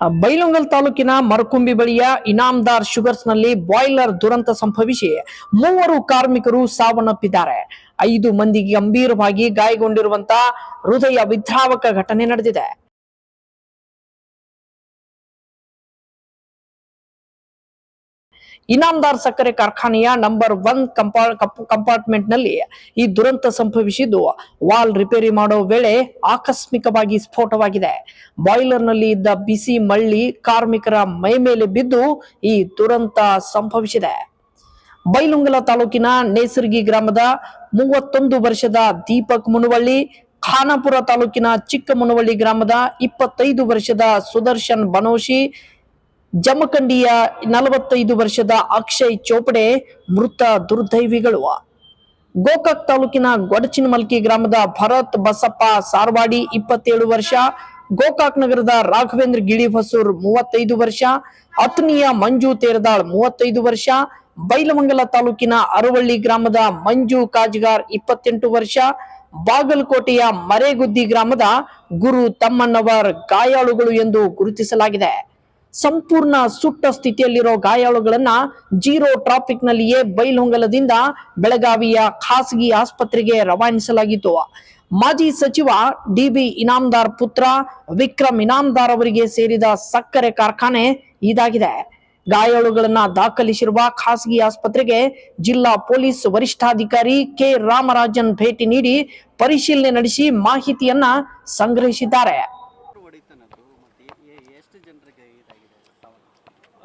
ಬೈಲೊಂಗಲ್ ತಾಲೂಕಿನ ಮರಕುಂಬಿ ಬಳಿಯ ಇನಾಮದಾರ್ ಶುಗರ್ಸ್ನಲ್ಲಿ ಬಾಯ್ಲರ್ ದುರಂತ ಸಂಭವಿಸಿ ಮೂವರು ಕಾರ್ಮಿಕರು ಸಾವನ್ನಪ್ಪಿದ್ದಾರೆ. ಐದು ಮಂದಿ ಗಂಭೀರವಾಗಿ ಗಾಯಗೊಂಡಿರುವಂತಹ ಹೃದಯ ವಿದ್ರಾವಕ ಘಟನೆ ನಡೆದಿದೆ. ಇನಾಮ್ದಾರ್ ಸಕ್ಕರೆ ಕಾರ್ಖಾನೆಯ ನಂಬರ್ ಒನ್ ಕಂಪಾರ್ಟ್ಮೆಂಟ್ನಲ್ಲಿ ಈ ದುರಂತ ಸಂಭವಿಸಿದ್ದು. ವಾಲ್ ರಿಪೇರಿ ಮಾಡೋ ವೇಳೆ ಆಕಸ್ಮಿಕವಾಗಿ ಸ್ಫೋಟವಾಗಿದೆ. ಬಾಯ್ಲರ್ನಲ್ಲಿ ಇದ್ದ ಬಿಸಿ ಮಳ್ಳಿ ಕಾರ್ಮಿಕರ ಮೈ ಮೇಲೆ ಬಿದ್ದು ಈ ದುರಂತ ಸಂಭವಿಸಿದೆ. ಬೈಲುಂಗಲ ತಾಲೂಕಿನ ನೇಸರ್ಗಿ ಗ್ರಾಮದ ಮೂವತ್ತೊಂದು ವರ್ಷದ ದೀಪಕ್ ಮುನವಳ್ಳಿ, ಖಾನಾಪುರ ತಾಲೂಕಿನ ಚಿಕ್ಕ ಮುನವಳ್ಳಿ ಗ್ರಾಮದ ಇಪ್ಪತ್ತೈದು ವರ್ಷದ ಸುದರ್ಶನ್ ಬನೋಶಿ ಜಮಖಂಡಿಯ ನಲವತ್ತೈದು ವರ್ಷದ ಅಕ್ಷಯ್ ಚೋಪಡೆ ಮೃತ ದುರ್ದೈವಿಗಳು. ಗೋಕಾಕ್ ತಾಲೂಕಿನ ಗೊಡಚಿನಮಲ್ಕಿ ಗ್ರಾಮದ ಭರತ್ ಬಸಪ್ಪ ಸಾರ್ವಾಡಿ ಇಪ್ಪತ್ತೇಳು ವರ್ಷ, ಗೋಕಾಕ್ ನಗರದ ರಾಘವೇಂದ್ರ ಗಿಳಿ ಹೊಸೂರ್ ಮೂವತ್ತೈದು ವರ್ಷ ಅತ್ನಿಯ ಮಂಜು ತೇರದಾಳ್ ಮೂವತ್ತೈದು ವರ್ಷ, ಬೈಲಮಂಗಲ ತಾಲೂಕಿನ ಅರವಳ್ಳಿ ಗ್ರಾಮದ ಮಂಜು ಕಾಜ್ಗಾರ್ ಇಪ್ಪತ್ತೆಂಟು ವರ್ಷ, ಬಾಗಲಕೋಟೆಯ ಮರೇಗುದ್ದಿ ಗ್ರಾಮದ ಗುರು ತಮ್ಮಣ್ಣವರ್ ಗಾಯಾಳುಗಳು ಎಂದು ಗುರುತಿಸಲಾಗಿದೆ. ಸಂಪೂರ್ಣ ಸುಟ್ಟ ಸ್ಥಿತಿಯಲ್ಲಿರೋ ಗಾಯಾಳುಗಳನ್ನ ಜೀರೋ ಟ್ರಾಫಿಕ್ ನಲ್ಲಿಯೇ ಬೈಲ್ಹೊಂಗಲದಿಂದ ಬೆಳಗಾವಿಯ ಖಾಸಗಿ ಆಸ್ಪತ್ರೆಗೆ ರವಾನಿಸಲಾಗಿತ್ತು. ಮಾಜಿ ಸಚಿವ ಡಿಬಿ ಇನಾಮದಾರ್ ಪುತ್ರ ವಿಕ್ರಮ್ ಇನಾಮ್ದಾರ್ ಅವರಿಗೆ ಸೇರಿದ ಸಕ್ಕರೆ ಕಾರ್ಖಾನೆ ಇದಾಗಿದೆ. ಗಾಯಾಳುಗಳನ್ನ ದಾಖಲಿಸಿರುವ ಖಾಸಗಿ ಆಸ್ಪತ್ರೆಗೆ ಜಿಲ್ಲಾ ಪೊಲೀಸ್ ವರಿಷ್ಠಾಧಿಕಾರಿ ಕೆ. ರಾಮರಾಜನ್ ಭೇಟಿ ನೀಡಿ ಪರಿಶೀಲನೆ ನಡೆಸಿ ಮಾಹಿತಿಯನ್ನ ಸಂಗ್ರಹಿಸಿದ್ದಾರೆ.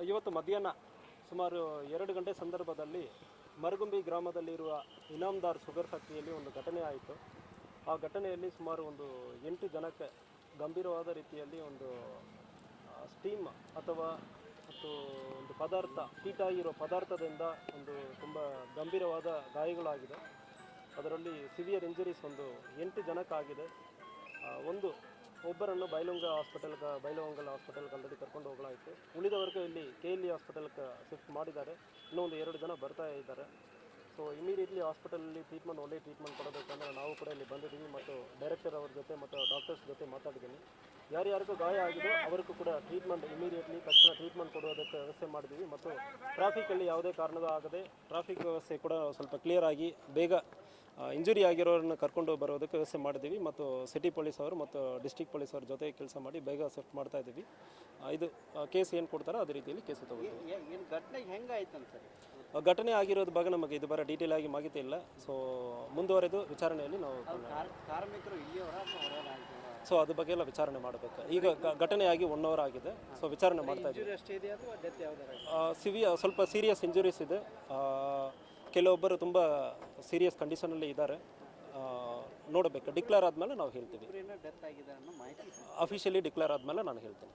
ಇವತ್ತು ಮಧ್ಯಾಹ್ನ ಸುಮಾರು ಎರಡು ಗಂಟೆ ಸಂದರ್ಭದಲ್ಲಿ ಮರಗುಂಬಿ ಗ್ರಾಮದಲ್ಲಿರುವ ಇನಾಮ್ದಾರ್ ಶುಗರ್ ಫ್ಯಾಕ್ಟ್ರಿಯಲ್ಲಿ ಒಂದು ಘಟನೆ ಆಯಿತು. ಆ ಘಟನೆಯಲ್ಲಿ ಸುಮಾರು ಒಂದು ಎಂಟು ಜನಕ್ಕೆ ಗಂಭೀರವಾದ ರೀತಿಯಲ್ಲಿ ಒಂದು ಸ್ಟೀಮ್ ಅಥವಾ ಮತ್ತು ಒಂದು ಪದಾರ್ಥ ಕೀಟ ಪದಾರ್ಥದಿಂದ ಒಂದು ತುಂಬ ಗಂಭೀರವಾದ ಗಾಯಗಳಾಗಿದೆ. ಅದರಲ್ಲಿ ಸಿವಿಯರ್ ಇಂಜುರೀಸ್ ಒಂದು ಎಂಟು ಜನಕ್ಕಾಗಿದೆ. ಒಂದು ಒಬ್ಬರನ್ನು ಬೈಲೊಂಗ ಹಾಸ್ಪಿಟಲ್ಗೆ ಬೈಲಹೊಂಗಲ ಹಾಸ್ಪಿಟಲ್ಗೆ ಆಲ್ರೆಡಿ ಕರ್ಕೊಂಡು ಹೋಗಲಾಯಿತು. ಉಳಿದವರೆಗೂ ಇಲ್ಲಿ ಕೆ ಎಲ್ ಇ ಹಾಸ್ಪಿಟಲ್ಗೆ ಶಿಫ್ಟ್ ಮಾಡಿದ್ದಾರೆ. ಇನ್ನೊಂದು ಎರಡು ಜನ ಬರ್ತಾ ಇದ್ದಾರೆ. ಸೊ ಇಮಿಡಿಯೇಟ್ಲಿ ಹಾಸ್ಪಿಟಲಲ್ಲಿ ಟ್ರೀಟ್ಮೆಂಟ್ ಒಳ್ಳೆ ಟ್ರೀಟ್ಮೆಂಟ್ ಕೊಡಬೇಕಂದ್ರೆ ನಾವು ಕೂಡ ಇಲ್ಲಿ ಬಂದಿದ್ದೀವಿ ಮತ್ತು ಡೈರೆಕ್ಟರ್ ಅವ್ರ ಜೊತೆ ಮತ್ತು ಡಾಕ್ಟರ್ಸ್ ಜೊತೆ ಮಾತಾಡಿದ್ದೀನಿ. ಯಾರ್ಯಾರಿಗೂ ಗಾಯ ಆಗಿದೆ ಅವರಿಗೂ ಕೂಡ ಟ್ರೀಟ್ಮೆಂಟ್ ಇಮಿಡಿಯೇಟ್ಲಿ ತಕ್ಷಣ ಟ್ರೀಟ್ಮೆಂಟ್ ಕೊಡೋದಕ್ಕೆ ವ್ಯವಸ್ಥೆ ಮಾಡಿದ್ದೀವಿ. ಮತ್ತು ಟ್ರಾಫಿಕಲ್ಲಿ ಯಾವುದೇ ಕಾರಣದ ಆಗದೆ ಟ್ರಾಫಿಕ್ ವ್ಯವಸ್ಥೆ ಕೂಡ ಸ್ವಲ್ಪ ಕ್ಲಿಯರ್ ಆಗಿ ಬೇಗ ಇಂಜುರಿ ಆಗಿರೋರನ್ನ ಕರ್ಕೊಂಡು ಬರೋದಕ್ಕೆ ವ್ಯವಸ್ಥೆ ಮಾಡಿದ್ದೀವಿ ಮತ್ತು ಸಿಟಿ ಪೊಲೀಸ್ ಅವರು ಮತ್ತು ಡಿಸ್ಟ್ರಿಕ್ಟ್ ಪೊಲೀಸ್ ಅವ್ರ ಜೊತೆ ಕೆಲಸ ಮಾಡಿ ಬೇಗ ಸೆಫ್ಟ್ ಮಾಡ್ತಾ ಇದ್ದೀವಿ. ಇದು ಕೇಸ್ ಏನು ಕೊಡ್ತಾರೋ ಅದೇ ರೀತಿಯಲ್ಲಿ ಕೇಸ್ ತಗೋತೀವಿ. ಘಟನೆ ಆಗಿರೋದ್ರ ಬಗ್ಗೆ ನಮಗೆ ಇದು ಬರೋ ಡೀಟೇಲ್ ಆಗಿ ಮಾಹಿತಿ ಇಲ್ಲ. ಸೊ ಮುಂದುವರೆದು ವಿಚಾರಣೆಯಲ್ಲಿ ನಾವು ಸೊ ಅದ್ರ ಬಗ್ಗೆ ಎಲ್ಲ ವಿಚಾರಣೆ ಮಾಡಬೇಕು. ಈಗ ಘಟನೆ ಆಗಿ ಒನ್ ಅವರ್ ಆಗಿದೆ. ಸೊ ವಿಚಾರಣೆ ಮಾಡ್ತಾ ಇದ್ದೀವಿ. ಸಿವಿಯ ಸ್ವಲ್ಪ ಸೀರಿಯಸ್ ಇಂಜುರೀಸ್ ಇದೆ. ಕೆಲವೊಬ್ಬರು ತುಂಬ ಸೀರಿಯಸ್ ಕಂಡೀಷನಲ್ಲಿ ಇದ್ದಾರೆ. ನೋಡಬೇಕು. ಡಿಕ್ಲೇರ್ ಆದಮೇಲೆ ನಾವು ಹೇಳ್ತೀವಿ. ಅಫಿಷಿಯಲಿ ಡಿಕ್ಲೇರ್ ಆದಮೇಲೆ ನಾನು ಹೇಳ್ತೀನಿ.